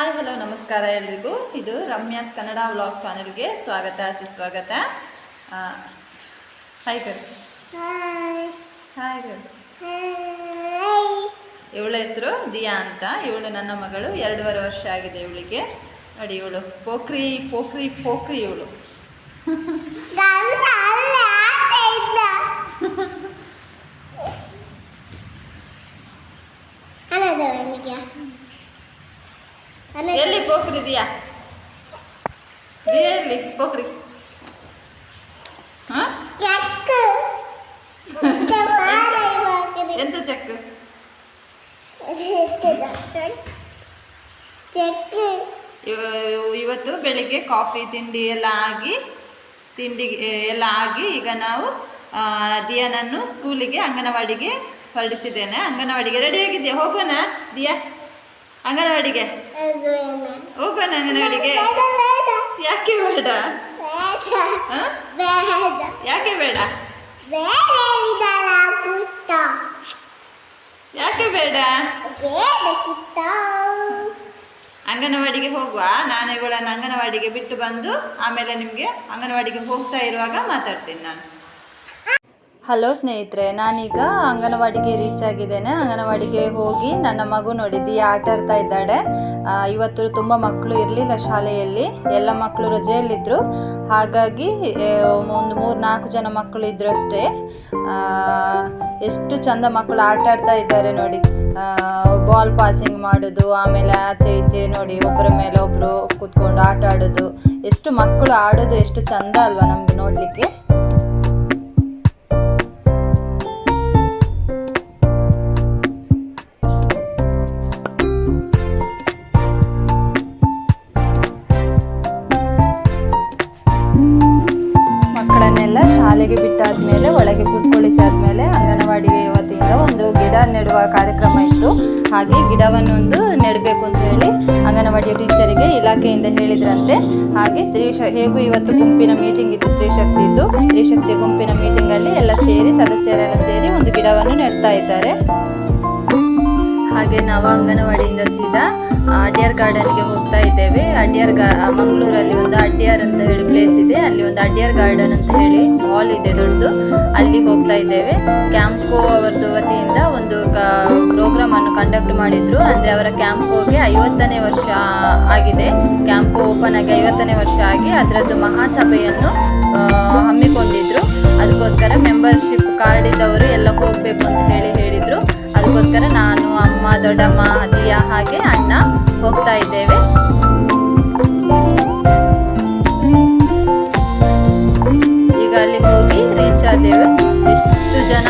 Hi hello ನಮಸ್ಕಾರ ಎಲ್ರಿಗೂ. ಇದು ರಮ್ಯಾಸ್ ಕನ್ನಡ ವ್ಲಾಗ್ ಚಾನೆಲ್ಗೆ ಸ್ವಾಗತ ಸುಸ್ವಾಗತ. ಹಾಯ್ ಕರ್ ಹಾಯ್ ಇವಳ ಹೆಸರು ದಿಯಾ ಅಂತ. ಇವಳು ನನ್ನ ಮಗಳು ಎರಡೂವರೆ ವರ್ಷ ಆಗಿದೆ ಇವಳಿಗೆ. ನೋಡಿ ಇವಳು ಪೋಖ್ರಿ ಪೋಖ್ರಿ ಪೋಖ್ರಿ ಇವಳು. ಪೋಖ್ರಿ ದಿಯಾ ಹೋಗ್ರಿ ಎಲ್ಲಿ ಪೋಖ್ರಿ ಹಾ ಎಂತ ಚೆಕ್ ಇವ- ಇವತ್ತು ಬೆಳಿಗ್ಗೆ ಕಾಫಿ ತಿಂಡಿ ಎಲ್ಲ ಆಗಿ ತಿಂಡಿ ಎಲ್ಲ ಆಗಿ ಈಗ ನಾವು ದಿಯಾನನ್ನು ಸ್ಕೂಲಿಗೆ ಅಂಗನವಾಡಿಗೆ ಹೊರಡಿಸಿದ್ದೇನೆ. ಅಂಗನವಾಡಿಗೆ ರೆಡಿ ಆಗಿದ್ಯಾ? ಹೋಗೋಣ ದಿಯಾ. ಅಂಗನವಾಡಿಗೆ? ಹೋಗೋಣ ಅಂಗನವಾಡಿಗೆ? ಯಾಕೆ ಬೇಡ? ಯಾಕೆ ಬೇಡ? ಯಾಕೆ ಬೇಡ? ಅಂಗನವಾಡಿಗೆ ಹೋಗುವ? ನಾನು ಇವಳನ್ನು ಅಂಗನವಾಡಿಗೆ ಬಿಟ್ಟು ಬಂದು ಆಮೇಲೆ ನಿಮಗೆ ಅಂಗನವಾಡಿಗೆ ಹೋಗ್ತಾ ಇರುವಾಗ ಮಾತಾಡ್ತೀನಿ ನಾನು. ಹಲೋ ಸ್ನೇಹಿತರೆ, ನಾನೀಗ ಅಂಗನವಾಡಿಗೆ ರೀಚ್ ಆಗಿದ್ದೇನೆ. ಅಂಗನವಾಡಿಗೆ ಹೋಗಿ ನನ್ನ ಮಗು ನೋಡಿದ್ದೀಯ ದಿಯಾ ಆಟ ಆಡ್ತಾ ಇದ್ದಾಳೆ. ಇವತ್ತು ತುಂಬ ಮಕ್ಕಳು ಇರಲಿಲ್ಲ ಶಾಲೆಯಲ್ಲಿ. ಎಲ್ಲ ಮಕ್ಕಳು ರಜೆಯಲ್ಲಿದ್ದರು ಹಾಗಾಗಿ ಒಂದು ಮೂರು ನಾಲ್ಕು ಜನ ಮಕ್ಕಳು ಇದ್ರು ಅಷ್ಟೇ. ಎಷ್ಟು ಚಂದ ಮಕ್ಕಳು ಆಟ ಆಡ್ತಾ ಇದ್ದಾರೆ ನೋಡಿ. ಬಾಲ್ ಪಾಸಿಂಗ್ ಮಾಡೋದು, ಆಮೇಲೆ ಆಚೆ ಈಚೆ ನೋಡಿ, ಒಬ್ಬರ ಮೇಲೆ ಒಬ್ಬರು ಕೂತ್ಕೊಂಡು ಆಟ ಆಡೋದು. ಎಷ್ಟು ಮಕ್ಕಳು ಆಡೋದು ಎಷ್ಟು ಚಂದ ಅಲ್ವಾ ನಮಗೆ ನೋಡಲಿಕ್ಕೆ. ಮಕ್ಕಳನ್ನೆಲ್ಲ ಶಾಲೆಗೆ ಬಿಟ್ಟಾದ್ಮೇಲೆ, ಒಳಗೆ ಕೂತ್ಕೊಳಿಸಿ ಆದ್ಮೇಲೆ ಅಂಗನವಾಡಿ ವತಿಯಿಂದ ಒಂದು ಗಿಡ ನೆಡುವ ಕಾರ್ಯಕ್ರಮ ಇತ್ತು. ಹಾಗೆ ಗಿಡವನ್ನೊಂದು ನೆಡಬೇಕು ಅಂತ ಹೇಳಿ ಅಂಗನವಾಡಿಯ ಟೀಚರಿಗೆ ಇಲಾಖೆಯಿಂದ ಹೇಳಿದ್ರಂತೆ. ಹಾಗೆ ಸ್ತ್ರೀ ಶ, ಹೇಗೂ ಇವತ್ತು ಗುಂಪಿನ ಮೀಟಿಂಗ್ ಇತ್ತು, ಸ್ತ್ರೀ ಶಕ್ತಿದ್ದು ಸ್ತ್ರೀ ಶಕ್ತಿ ಗುಂಪಿನ ಮೀಟಿಂಗ್ ಅಲ್ಲಿ ಎಲ್ಲ ಸೇರಿ, ಸದಸ್ಯರೆಲ್ಲ ಸೇರಿ ಒಂದು ಗಿಡವನ್ನು ನೆಡ್ತಾ ಇದ್ದಾರೆ. ಹಾಗೆ ನಾವು ಅಂಗನವಾಡಿಯಿಂದ ಸೀದಾ ಅಡ್ಯಾರ್ ಗಾರ್ಡನ್ಗೆ ಹೋಗ್ತಾ ಇದ್ದೇವೆ. ಅಡ್ಯಾರ್ ಗಾ ಮಂಗಳೂರಲ್ಲಿ ಒಂದು ಅಡ್ಯಾರ್ ಅಂತ ಹೇಳಿ ಪ್ಲೇಸ್ ಇದೆ. ಅಲ್ಲಿ ಒಂದು ಅಡ್ಯಾರ್ ಗಾರ್ಡನ್ ಅಂತ ಹೇಳಿ ಹಾಲ್ ಇದೆ ದೊಡ್ಡದು. ಅಲ್ಲಿ ಹೋಗ್ತಾ ಇದ್ದೇವೆ. ಕ್ಯಾಂಪ್ಕೋ ಅವರದ್ದು ವತಿಯಿಂದ ಒಂದು ಪ್ರೋಗ್ರಾಮ್ ಅನ್ನು ಕಂಡಕ್ಟ್ ಮಾಡಿದ್ರು. ಅಂದ್ರೆ ಅವರ ಕ್ಯಾಂಪ್ಕೋಗೆ ಐವತ್ತನೇ ವರ್ಷ ಆಗಿದೆ. ಕ್ಯಾಂಪ್ಕೋ ಓಪನ್ ಆಗಿ ಐವತ್ತನೇ ವರ್ಷ ಆಗಿ ಅದರದ್ದು ಮಹಾಸಭೆಯನ್ನು ಹಮ್ಮಿಕೊಂಡಿದ್ರು. ಅದಕ್ಕೋಸ್ಕರ ಮೆಂಬರ್ಶಿಪ್ ಕಾರ್ಡ್ ಇದ್ದವರು ಎಲ್ಲ ಹೋಗಬೇಕು ಅಂತ ಹೇಳಿ ಹೇಳಿದ್ರು. ಅದಕ್ಕೋಸ್ಕರ ನಾನು ಅಮ್ಮ ದೊಡ್ಡಮ್ಮ ದಿಯಾ ಹಾಗೆ ಅಣ್ಣ ಹೋಗ್ತಾ ಇದ್ದೇವೆ. ಈಗ ಅಲ್ಲಿ ಹೋಗಿ ರೀಚ್ ಆದೇವೆ ಎಷ್ಟು ಜನ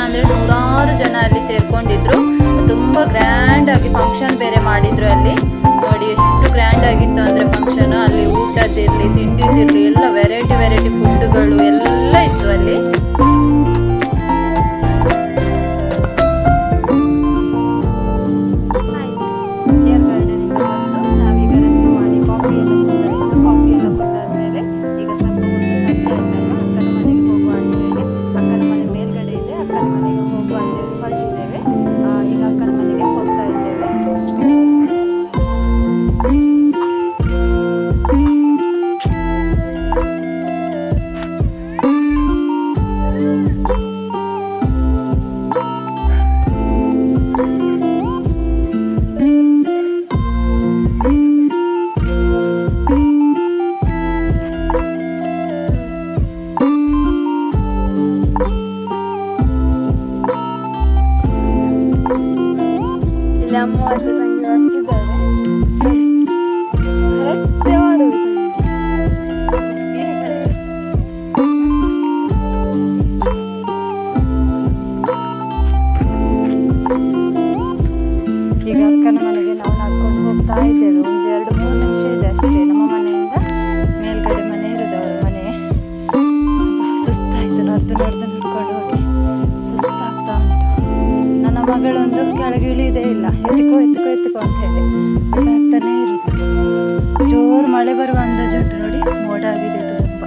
ಇಲ್ಲಿ ಅಮ್ಮ ಮತ್ತು ತಂಗಿ ಬರ್ತಿದ್ದಾರೆ ಕೆಳಗೆ ಇಳಿಯುವುದೇ ಇಲ್ಲ. ಎತ್ತಿಕೋ ಎತ್ತಿಕೋ ಎತ್ತಿಕೋ ಅಂತ ಹೇಳಿ. ಬರ್ತಾನೆ ಇರುತ್ತೆ ಜೋರು ಮಳೆ ಬರುವ ಅಂದಾಜು ಉಂಟು ನೋಡಿ, ಮೋಡ ಆಗಿದೆ ತುಂಬ.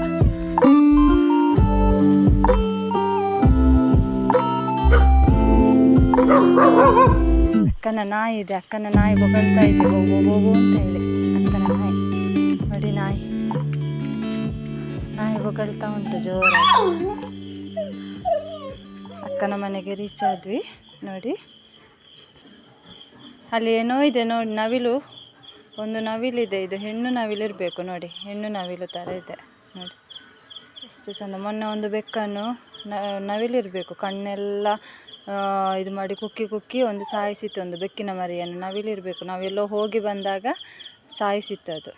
ಅಕ್ಕನ ನಾಯಿ ಇದೆ, ಅಕ್ಕನ ನಾಯಿ ಬೊಗಳ್ತಾ ಇದೆ, ಹೋಗು ಹೋಗು ಅಂತ ಹೇಳಿ. ನಾಯಿ. ನಾಯಿ. ಬೊಗಳ್ತಾ ಉಂಟು, ಜೋರಾಗಿ. ಅಕ್ಕನ ಮನೆಗೆ ರೀಚ್ ಆದ್ವಿ. ನೋಡಿ. ಅಲ್ಲಿ ಏನೋ ಇದೆ ನೋಡಿ, ನವಿಲು, ಒಂದು ನವಿಲಿದೆ ಇದು, ಹೆಣ್ಣು ನವಿಲಿರಬೇಕು ನೋಡಿ, ಹೆಣ್ಣು ನವಿಲು ಥರ ಇದೆ ನೋಡಿ. ಎಷ್ಟು ಚಂದ, ಮೊನ್ನೆ ಒಂದು ಬೆಕ್ಕನ್ನು ನವಿಲಿರಬೇಕು, ಕಣ್ಣೆಲ್ಲ ಇದು ಮಾಡಿ ಕುಕ್ಕಿ ಕುಕ್ಕಿ ಒಂದು ಸಾಯಿಸಿತ್ತು ಒಂದು ಬೆಕ್ಕಿನ ಮರಿಯನ್ನು, ನವಿಲಿರಬೇಕು. ನಾವೆಲ್ಲೋ ಹೋಗಿ ಬಂದಾಗ ಸಾಯಿಸಿತ್ತು ಅದು.